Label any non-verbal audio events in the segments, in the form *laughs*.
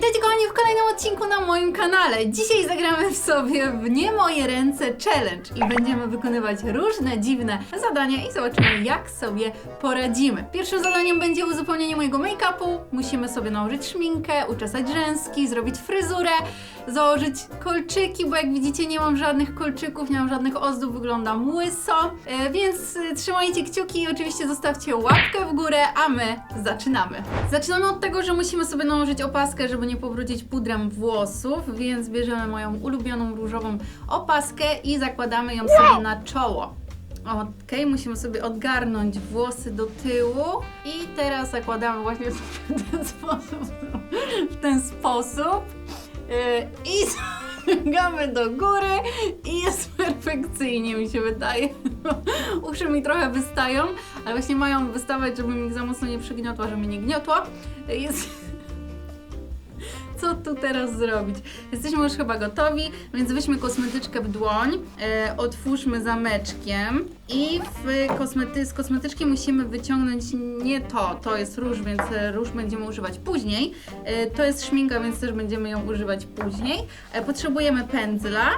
Witajcie kochani w kolejnym odcinku na moim kanale. Dzisiaj zagramy w sobie w Nie Moje Ręce Challenge i będziemy wykonywać różne dziwne zadania i zobaczymy jak sobie poradzimy. Pierwszym zadaniem będzie uzupełnienie mojego make-upu. Musimy sobie nałożyć szminkę, uczesać rzęski, zrobić fryzurę, założyć kolczyki, bo jak widzicie nie mam żadnych kolczyków, nie mam żadnych ozdób, wyglądam łyso. E, więc e, trzymajcie kciuki i oczywiście zostawcie łapkę w górę, a my zaczynamy. Zaczynamy od tego, że musimy sobie nałożyć opaskę, żeby nie pobrudzić pudrem włosów, więc bierzemy moją ulubioną różową opaskę i zakładamy ją sobie na czoło. Okej, musimy sobie odgarnąć włosy do tyłu i teraz zakładamy właśnie *laughs* w ten sposób. W ten sposób. Yy, I ściągamy do góry i jest perfekcyjnie mi się wydaje. *laughs* Uszy mi trochę wystają, ale właśnie mają wystawać, żeby mi za mocno nie przygniotła, żeby mnie nie gniotło. Jest... Co tu teraz zrobić? Jesteśmy już chyba gotowi, więc weźmy kosmetyczkę w dłoń, e, otwórzmy zameczkiem i w kosmety, z kosmetyczki musimy wyciągnąć nie to, to jest róż, więc róż będziemy używać później. E, to jest szminka, więc też będziemy ją używać później. E, potrzebujemy pędzla,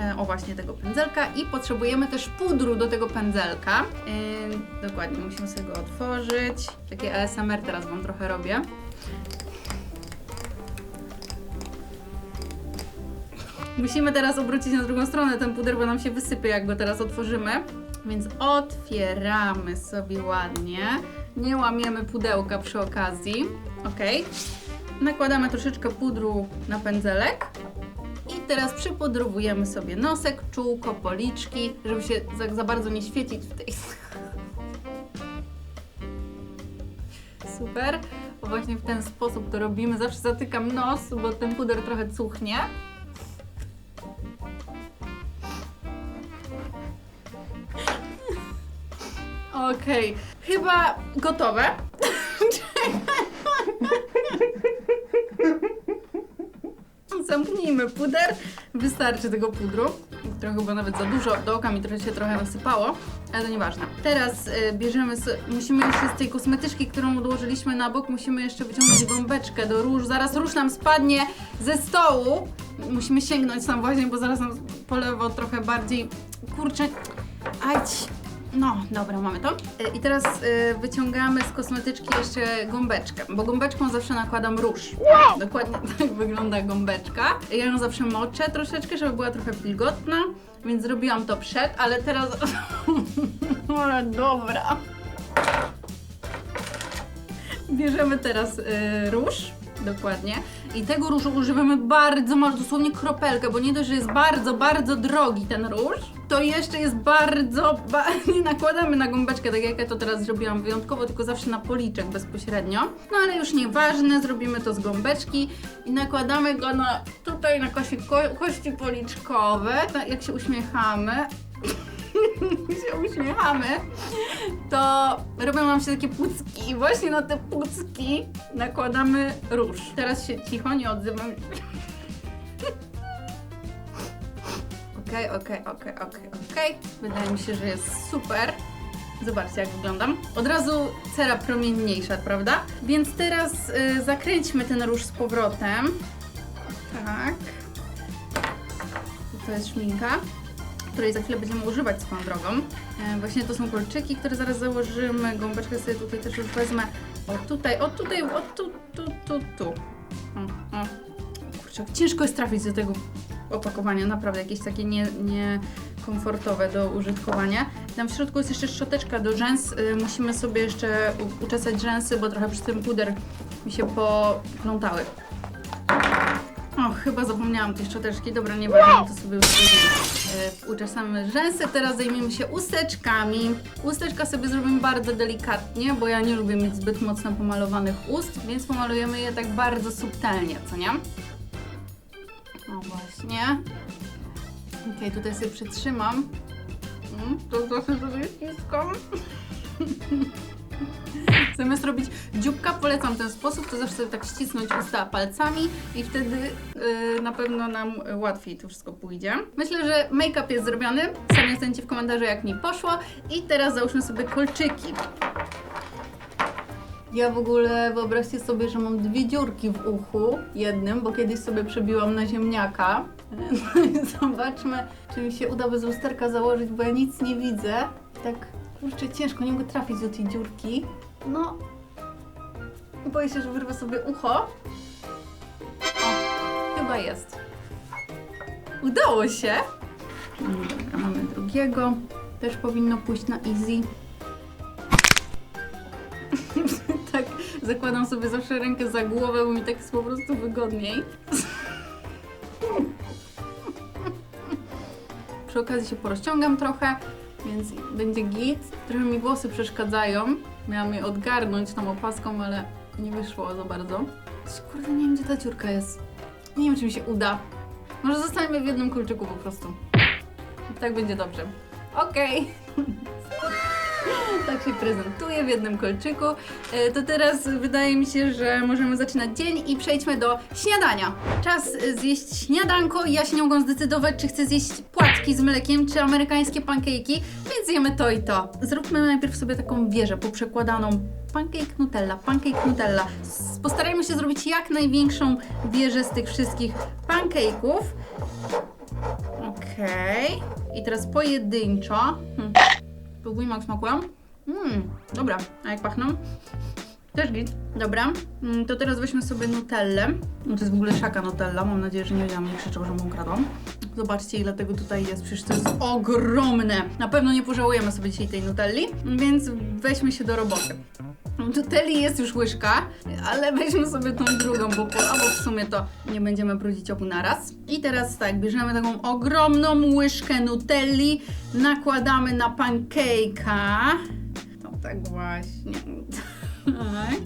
E, o właśnie tego pędzelka i potrzebujemy też pudru do tego pędzelka. Yy, dokładnie, musimy sobie go otworzyć. Takie ASMR teraz Wam trochę robię. Musimy teraz obrócić na drugą stronę ten puder, bo nam się wysypie, jak go teraz otworzymy. Więc otwieramy sobie ładnie. Nie łamiemy pudełka przy okazji. Ok. Nakładamy troszeczkę pudru na pędzelek. I teraz przypudrowujemy sobie nosek, czółko, policzki, żeby się za, za bardzo nie świecić w tej... *laughs* Super. Właśnie w ten sposób to robimy. Zawsze zatykam nos, bo ten puder trochę cuchnie. Okej, chyba gotowe. Zamknijmy puder. Wystarczy tego pudru. Trochę chyba nawet za dużo. Do oka mi trochę się trochę nasypało, ale to nieważne. Teraz y, bierzemy, so, musimy jeszcze z tej kosmetyczki, którą odłożyliśmy na bok, musimy jeszcze wyciągnąć gąbeczkę do róż. Zaraz róż nam spadnie ze stołu. Musimy sięgnąć tam właśnie, bo zaraz nam po lewo trochę bardziej. Kurczę. Ać. No, dobra, mamy to. Y, I teraz y, wyciągamy z kosmetyczki jeszcze gąbeczkę, bo gąbeczką zawsze nakładam róż. Dokładnie *laughs* tak wygląda gąbeczka. Ja ją zawsze moczę troszeczkę, żeby była trochę wilgotna, więc zrobiłam to przed, ale teraz... *laughs* ale dobra. Bierzemy teraz y, róż, dokładnie. I tego różu używamy bardzo mało, dosłownie kropelkę, bo nie dość, że jest bardzo, bardzo drogi ten róż, to jeszcze jest bardzo, ba *laughs* nie nakładamy na gąbeczkę, tak jak ja to teraz zrobiłam wyjątkowo, tylko zawsze na policzek bezpośrednio. No ale już nieważne, zrobimy to z gąbeczki i nakładamy go na, tutaj na kości, ko kości policzkowe. No, jak się uśmiechamy, *laughs* się uśmiechamy, to robią nam się takie pucki i właśnie na te pucki nakładamy róż. Teraz się cicho, nie odzywam. *laughs* Okej, okej, okej, okej, okej. Wydaje mi się, że jest super. Zobaczcie, jak wyglądam. Od razu cera promienniejsza, prawda? Więc teraz y, zakręćmy ten róż z powrotem. Tak. To jest szminka której za chwilę będziemy używać swoją drogą. E, właśnie to są kolczyki, które zaraz założymy. Gąbeczkę sobie tutaj też już wezmę. O tutaj, o tutaj, o tu, tu, tu, tu. O, o. Kurczę, ciężko jest trafić do tego opakowania, naprawdę jakieś takie nie, niekomfortowe do użytkowania. Tam w środku jest jeszcze szczoteczka do rzęs. Y, musimy sobie jeszcze uczesać rzęsy, bo trochę przy tym puder mi się poplątały. Chyba zapomniałam tej szczoteczki. Dobra, nieważne, to sobie już e, uczesamy rzęsy. Teraz zajmiemy się usteczkami. Usteczka sobie zrobimy bardzo delikatnie, bo ja nie lubię mieć zbyt mocno pomalowanych ust, więc pomalujemy je tak bardzo subtelnie, co nie? O, właśnie. Okej, tutaj sobie przytrzymam. Mm, To dosyć sobie ściskam. Zamiast robić dzióbka, polecam ten sposób, to zawsze tak ścisnąć usta palcami i wtedy yy, na pewno nam łatwiej to wszystko pójdzie. Myślę, że make-up jest zrobiony. Sami ocencie w komentarzu, jak mi poszło. I teraz załóżmy sobie kolczyki. Ja w ogóle wyobraźcie sobie, że mam dwie dziurki w uchu jednym, bo kiedyś sobie przebiłam na ziemniaka. *laughs* No i zobaczmy, czy mi się uda bez lusterka założyć, bo ja nic nie widzę. Tak, kurczę, ciężko, nie mogę trafić do tej dziurki. No, boję się, że wyrwę sobie ucho. O, chyba jest. Udało się. No Dobra, mamy drugiego. Też powinno pójść na easy. *laughs* tak, zakładam sobie zawsze rękę za głowę, bo mi tak jest po prostu wygodniej. Przy okazji się porozciągam trochę, więc będzie git. Trochę mi włosy przeszkadzają. Miałam je odgarnąć tą opaską, ale nie wyszło za bardzo. Kurde, nie wiem gdzie ta dziurka jest. Nie wiem czy mi się uda. Może zostaniemy w jednym kolczyku po prostu. Tak będzie dobrze. Okej. *laughs* *laughs* tak się prezentuje w jednym kolczyku. E, To teraz wydaje mi się, że możemy zaczynać dzień i przejdźmy do śniadania. Czas zjeść śniadanko i ja się nie mogę zdecydować, czy chcę zjeść płatki z mlekiem, czy amerykańskie pankejki, więc zjemy to i to. Zróbmy najpierw sobie taką wieżę poprzekładaną. Pancake Nutella, pancake Nutella. Postarajmy się zrobić jak największą wieżę z tych wszystkich pancake'ów. Okej. I teraz pojedynczo. Hmm. Spróbujmy jak smakują. Mmm, dobra. A jak pachną? Też git. Dobra. Mm, To teraz weźmy sobie Nutellę. To jest w ogóle szaka Nutella. Mam nadzieję, że nie na mnie krzyczał, że mu. Zobaczcie ile tego tutaj jest. Przecież to jest ogromne. Na pewno nie pożałujemy sobie dzisiaj tej Nutelli. Więc weźmy się do roboty. Nutelli jest już łyżka, ale weźmy sobie tą drugą, bo albo w sumie to nie będziemy brudzić obu naraz. I teraz tak, bierzemy taką ogromną łyżkę Nutelli, nakładamy na pancake'a. No tak właśnie. Tak.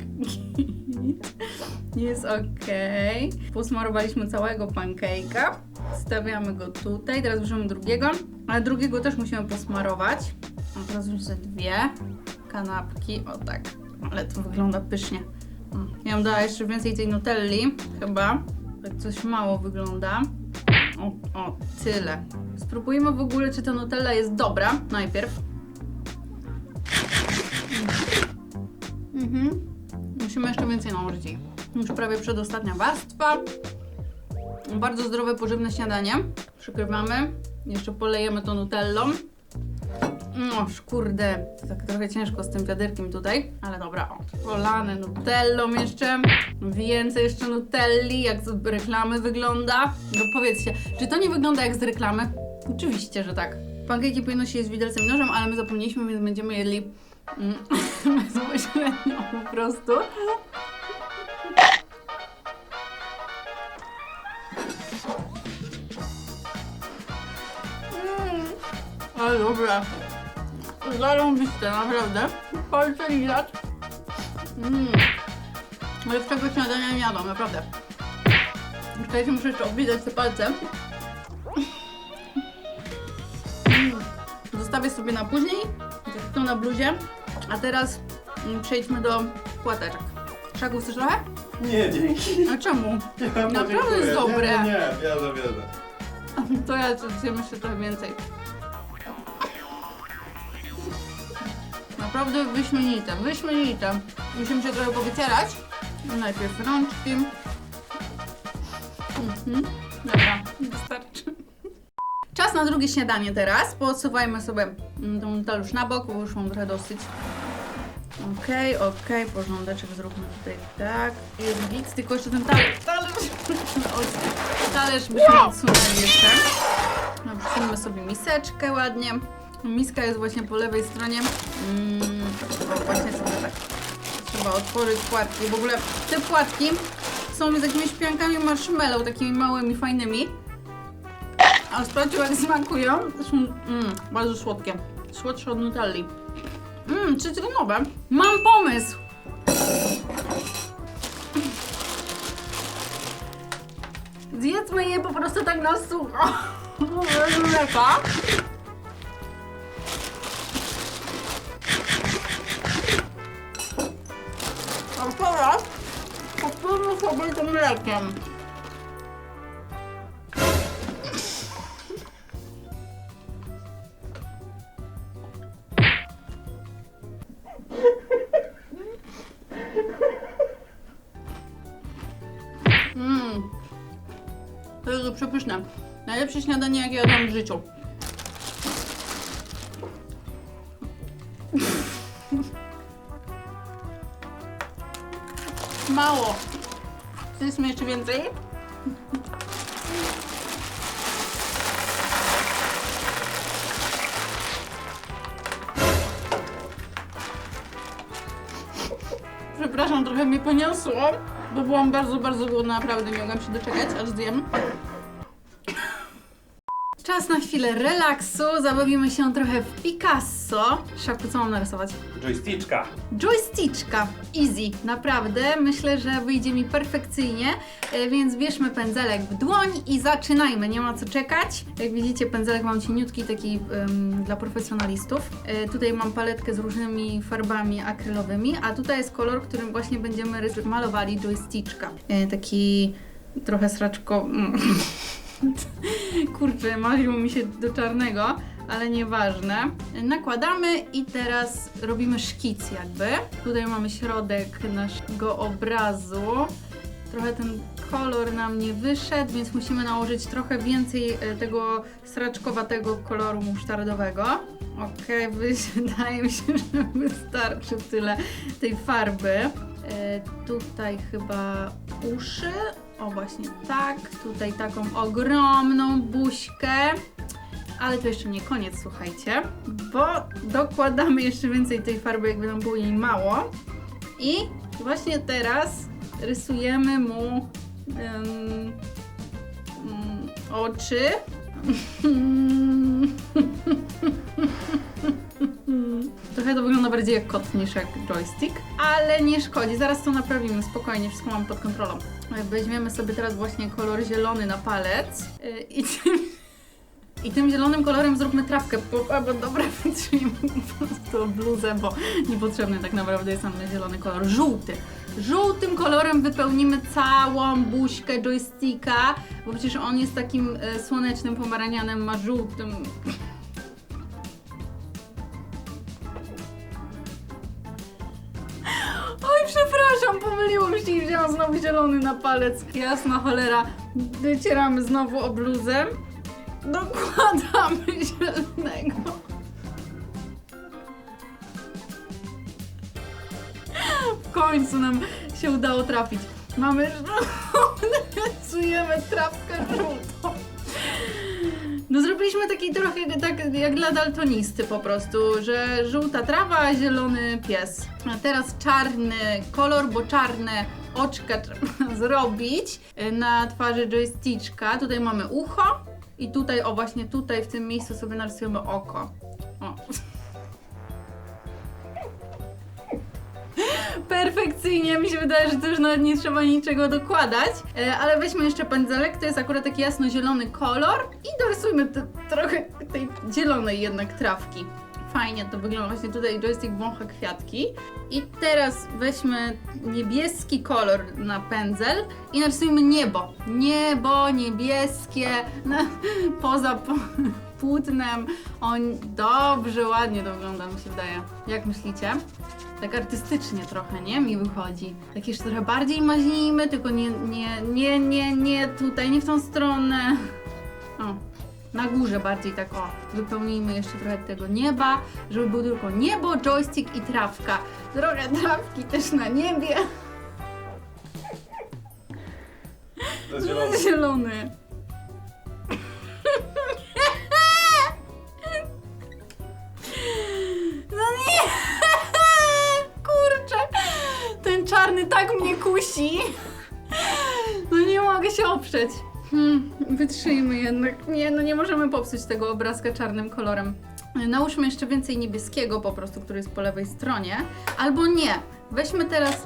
*laughs* Jest ok. Posmarowaliśmy całego pancake'a. Stawiamy go tutaj. Teraz bierzemy drugiego, ale drugiego też musimy posmarować. A teraz już ze dwie kanapki. O tak. Ale to wygląda pysznie. Mm. Ja bym dała jeszcze więcej tej nutelli, chyba. Tak coś mało wygląda. O, o, tyle. Spróbujmy w ogóle, czy ta nutella jest dobra. Najpierw. Mhm. Musimy jeszcze więcej nałożyć. Już prawie przedostatnia warstwa. Bardzo zdrowe, pożywne śniadanie. Przykrywamy. Jeszcze polejemy to nutellą. No, kurde, tak trochę ciężko z tym wiaderkiem tutaj, ale dobra, o, nutellą jeszcze, więcej jeszcze nutelli, jak z reklamy wygląda. No powiedzcie, czy to nie wygląda jak z reklamy? Oczywiście, że tak. Pankejki powinno się jeść widelcem i nożem, ale my zapomnieliśmy, więc będziemy jedli mm, *laughs* bezpośrednio po prostu. Mm, ale dobra. Zarąbiste, naprawdę. Palce lizać. Mm. Ale w tego śniadania nie jadłam, naprawdę. Czekajcie, muszę jeszcze oblizać te palce. Mm. Zostawię sobie na później. To na bluzie. A teraz mm, przejdźmy do płateczek. Szaku, chcesz trochę? Nie, dzięki. A czemu? Nie, Naprawdę dziękuję. jest dobre. Nie, nie, nie, bierze, bierze. To ja zjem jeszcze trochę więcej. Naprawdę wyśmienite, wyśmienite. Musimy się trochę powycierać. Najpierw rączki. Mhm. Dobra, wystarczy. Czas na drugie śniadanie teraz. Poodsuwajmy sobie mm, tą talerz na bok, bo już mam trochę dosyć. Okej, okej, porządeczek zróbmy tutaj tak. Jest tylko jeszcze ten talerz, talerz, *laughs* talerz byśmy odsunęli jeszcze. No, Przyjmmy sobie miseczkę ładnie. Miska jest właśnie po lewej stronie. Mm, właśnie sobie tak. Trzeba otworzyć płatki. W ogóle te płatki są z jakimiś piankami marshmallow, takimi małymi, fajnymi. A sprawdźcie jak smakują. Są mm, bardzo słodkie. Słodsze od Nutelli. Mmm, cytrynowe. Mam pomysł! Zjedzmy je po prostu tak na sucho. *laughs* Bez mleka. obojga mlekiem. Mmm. Jezu, przepyszne. Najlepsze śniadanie, jakie jadłam w życiu. *laughs* Mało. Chcesz jeszcze więcej? Przepraszam, trochę mnie poniosło, bo byłam bardzo, bardzo głodna, naprawdę nie mogłam się doczekać, aż zjem. Czas na chwilę relaksu, zabawimy się trochę w Picasso. Szaku, co mam narysować? Joysticka. Joysticka. Easy, naprawdę. Myślę, że wyjdzie mi perfekcyjnie, e, więc bierzmy pędzelek w dłoń i zaczynajmy. Nie ma co czekać. Jak widzicie, pędzelek mam cieniutki, taki dla profesjonalistów. E, tutaj mam paletkę z różnymi farbami akrylowymi, a tutaj jest kolor, którym właśnie będziemy rys- malowali joysticka. E, taki trochę sraczko... mm. *laughs* Kurczę, marzyło mi się do czarnego, ale nieważne. Nakładamy i teraz robimy szkic jakby. Tutaj mamy środek naszego obrazu. Trochę ten kolor nam nie wyszedł, więc musimy nałożyć trochę więcej e, tego sraczkowatego koloru musztardowego. Okej, *laughs* wydaje mi się, że wystarczy tyle tej farby. E, tutaj chyba uszy. O, właśnie tak. Tutaj taką ogromną buźkę. Ale to jeszcze nie koniec, słuchajcie, bo dokładamy jeszcze więcej tej farby, jakby nam było jej mało. I właśnie teraz rysujemy mu em, mm, oczy. *laughs* Trochę to wygląda bardziej jak kot niż jak joystick, ale nie szkodzi, zaraz to naprawimy, spokojnie, wszystko mam pod kontrolą. Weźmiemy sobie teraz właśnie kolor zielony na palec yy, i *laughs* i tym zielonym kolorem zróbmy trawkę, bo, bo dobra, *laughs* wytrzyjmy po prostu bluzę, bo niepotrzebny tak naprawdę jest nam zielony kolor, żółty. Żółtym kolorem wypełnimy całą buźkę joysticka, bo przecież on jest takim e, słonecznym, pomaranianem, ma żółtym Oj, przepraszam, pomyliłam się i wzięłam znowu zielony na palec. Jasna cholera. Wycieramy znowu o bluzę. Dokładamy zielonego. W końcu nam się udało trafić. Mamy rysujemy trawkę żółtą. No zrobiliśmy taki trochę tak jak dla daltonisty po prostu, że żółta trawa, zielony pies. A teraz czarny kolor, bo czarne oczka *laughs* zrobić na twarzy joysticka. Tutaj mamy ucho i tutaj, o właśnie tutaj w tym miejscu sobie narysujemy oko. O. Perfekcyjnie, mi się wydaje, że to już nawet nie trzeba niczego dokładać. E, ale weźmy jeszcze pędzelek, to jest akurat taki jasno-zielony kolor i dorysujmy trochę tej zielonej jednak trawki. Fajnie to wygląda, właśnie tutaj joystick wącha kwiatki. I teraz weźmy niebieski kolor na pędzel i narysujmy niebo. Niebo niebieskie, na, poza po, płótnem. On dobrze, ładnie to wygląda, mi się wydaje. Jak myślicie? Tak artystycznie trochę, nie? Mi wychodzi. Tak jeszcze trochę bardziej maźnijmy, tylko nie, nie, nie, nie, nie tutaj, nie w tą stronę. O, na górze bardziej tak o. Wypełnijmy jeszcze trochę tego nieba, żeby był tylko niebo, joystick i trawka. Trochę trawki też na niebie. To jest zielony. *laughs* Zielony. No nie! *laughs* Kurczę! Ten czarny tak mnie kusi. No nie mogę się oprzeć. Hmm, wytrzyjmy jednak. Nie, no nie możemy popsuć tego obrazka czarnym kolorem. Nałóżmy jeszcze więcej niebieskiego po prostu, który jest po lewej stronie. Albo nie. Weźmy teraz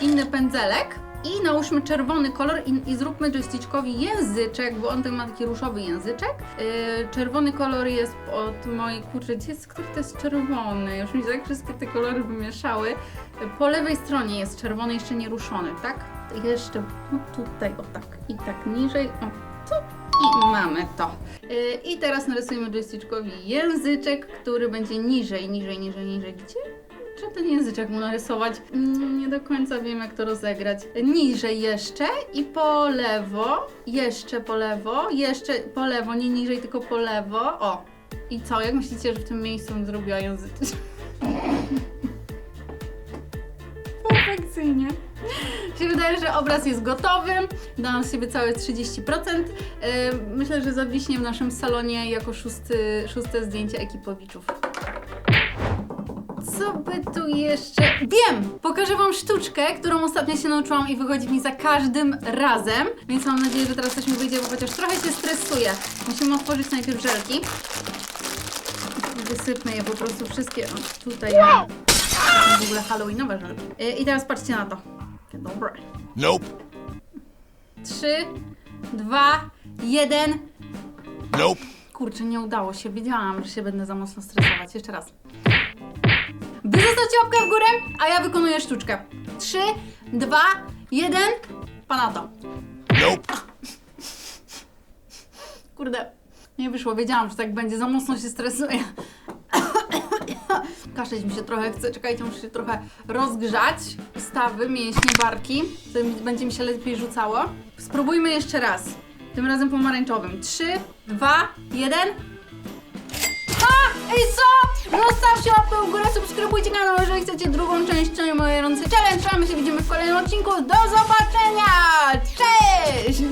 inny pędzelek i nałóżmy czerwony kolor i, i zróbmy joystickowi języczek, bo on ten ma taki różowy języczek. Yy, czerwony kolor jest od mojej, kurczę, gdzie jest, który to jest czerwony? Już mi się tak wszystkie te kolory wymieszały. Po lewej stronie jest czerwony, jeszcze nie ruszony, tak? Jeszcze tutaj, o tak, i tak niżej, o tu i mamy to. Yy, I teraz narysujemy joystickowi języczek, który będzie niżej, niżej, niżej, niżej. Gdzie? Muszę ten języczek mu narysować. Mm, Nie do końca wiem, jak to rozegrać. Niżej jeszcze i po lewo. Jeszcze po lewo. Jeszcze po lewo, nie niżej, tylko po lewo. O! I co? Jak myślicie, że w tym miejscu bym zrobiła języczek? Perfekcyjnie. Się wydaje, że obraz jest gotowy. Dałam z siebie całe 30%. Yy, Myślę, że zawiśnie w naszym salonie jako szósty, szóste zdjęcie ekipowiczów. Co by tu jeszcze... Wiem! Pokażę Wam sztuczkę, którą ostatnio się nauczyłam i wychodzi mi za każdym razem. Więc mam nadzieję, że teraz coś mi wyjdzie, bo chociaż trochę się stresuję. Musimy otworzyć najpierw żelki. Wysypmy je po prostu wszystkie o, tutaj. na- W ogóle halloweenowe żelki. Y, I teraz patrzcie na to. Dobra. Nope. Trzy, dwa, jeden. Nope. Kurczę, nie udało się. Wiedziałam, że się będę za mocno stresować. Jeszcze raz. Wy zostawcie łapkę w górę, a ja wykonuję sztuczkę. Trzy, dwa, jeden. Pana to. Nope. Kurde, nie wyszło. Wiedziałam, że tak będzie. Za mocno się stresuję. *coughs* Kaszleć mi się trochę chce. Czekajcie, muszę się trochę rozgrzać. Stawy, mięśnie, barki. Będzie mi się lepiej rzucało. Spróbujmy jeszcze raz. Tym razem pomarańczowym. Trzy, dwa, jeden. A! Ej co? Zostawcie łapkę w górę, subskrybujcie kanał, jeżeli chcecie drugą część mojej rący challenge. A my się widzimy w kolejnym odcinku. Do zobaczenia! Cześć!